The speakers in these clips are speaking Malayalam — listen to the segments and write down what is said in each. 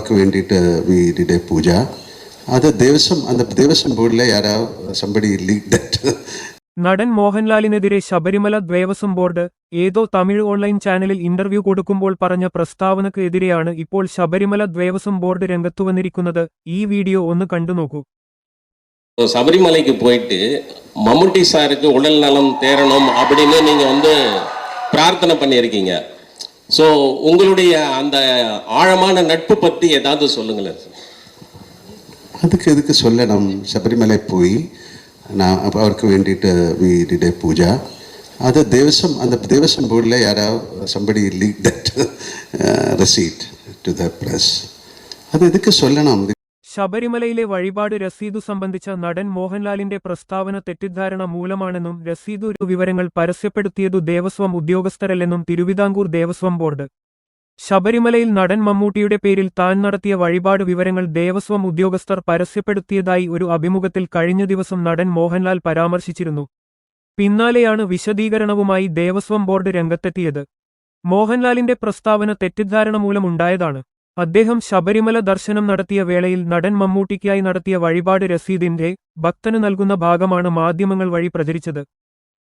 അവർക്ക് വേണ്ടിയിട്ട് വി ഡിഡ് എ പൂജ. അത് ദേവസ്വം അത് ദേവസ്വം ബോർഡിലെ നടൻ മോഹൻലാലിനെതിരെ ശബരിമല ദേവസ്വം ബോർഡ് ഏതോ തമിഴ് ഓൺലൈൻ ചാനലിൽ ഇന്റർവ്യൂ കൊടുക്കുമ്പോൾ പറഞ്ഞ പ്രസ്താവനക്ക് എതിരെയാണ് ഇപ്പോൾ ശബരിമല ദേവസ്വം ബോർഡ് രംഗത്തുവന്നിരിക്കുന്നത് ഈ വീഡിയോ ഒന്ന് കണ്ടുനോക്കൂ ശബരിമലയ്ക്ക് പോയിട്ട് മമ്മൂട്ടി സാർക്ക് ഉടൽ നലം തേരണം അപ്പൊ പ്രാർത്ഥന வந்து ஸோ உங்களுடைய அந்த ஆழமான நட்பு பற்றி ஏதாவது சொல்லுங்களேன். அதுக்கு எதுக்கு சொல்ல நாம் சபரிமலை போய் நான் அவருக்கு வேண்டிட்டு வீடிட பூஜா. அது தேவசம் அந்த தேவசம் போர்டில் யாராவது somebody leak that receipt to the press அது எதுக்கு சொல்லணும் ശബരിമലയിലെ വഴിപാട് രസീതു സംബന്ധിച്ച നടൻ മോഹൻലാലിന്റെ പ്രസ്താവന തെറ്റിദ്ധാരണ മൂലമാണെന്നും രസീതു വിവരങ്ങൾ പരസ്യപ്പെടുത്തിയതു ദേവസ്വം ഉദ്യോഗസ്ഥരല്ലെന്നും തിരുവിതാംകൂർ ദേവസ്വം ബോർഡ്. ശബരിമലയിൽ നടൻ മമ്മൂട്ടിയുടെ പേരിൽ താൻ നടത്തിയ വഴിപാട് വിവരങ്ങൾ ദേവസ്വം ഉദ്യോഗസ്ഥർ പരസ്യപ്പെടുത്തിയതായി ഒരു അഭിമുഖത്തിൽ കഴിഞ്ഞ ദിവസം നടൻ മോഹൻലാൽ പരാമർശിച്ചിരുന്നു. പിന്നാലെയാണ് വിശദീകരണവുമായി ദേവസ്വം ബോർഡ് രംഗത്തെത്തിയത്. മോഹൻലാലിന്റെ പ്രസ്താവന തെറ്റിദ്ധാരണ മൂലമുണ്ടായതാണ്. അദ്ദേഹം ശബരിമല ദർശനം നടത്തിയ വേളയിൽ നടൻ മമ്മൂട്ടിക്കായി നടത്തിയ വഴിപാട് രസീദിന്റെ ഭക്തന് നൽകുന്ന ഭാഗമാണ് മാധ്യമങ്ങൾ വഴി പ്രചരിച്ചത്.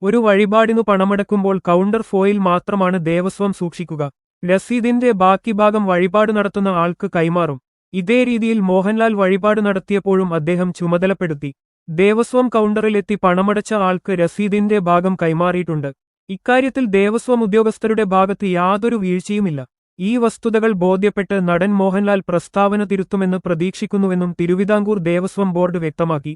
ഒരു വഴിപാടിനു പണമടക്കുമ്പോൾ കൗണ്ടർ ഫോയിൽ മാത്രമാണ് ദേവസ്വം സൂക്ഷിക്കുക. രസീദിന്റെ ബാക്കി ഭാഗം വഴിപാട് നടത്തുന്ന ആൾക്ക് കൈമാറും. ഇതേ രീതിയിൽ മോഹൻലാൽ വഴിപാട് നടത്തിയപ്പോഴും അദ്ദേഹം ചുമതലപ്പെടുത്തി. ദേവസ്വം കൗണ്ടറിലെത്തി പണമടച്ച ആൾക്ക് രസീദിന്റെ ഭാഗം കൈമാറിയിട്ടുണ്ട്. ഇക്കാര്യത്തിൽ ദേവസ്വം ഉദ്യോഗസ്ഥരുടെ ഭാഗത്ത് യാതൊരു വീഴ്ചയുമില്ല. ഈ വസ്തുതകൾ ബോധ്യപ്പെട്ട് നടൻ മോഹൻലാൽ പ്രസ്താവന തിരുത്തുമെന്ന് പ്രതീക്ഷിക്കുന്നുവെന്നും തിരുവിതാംകൂർ ദേവസ്വം ബോർഡ് വ്യക്തമാക്കി.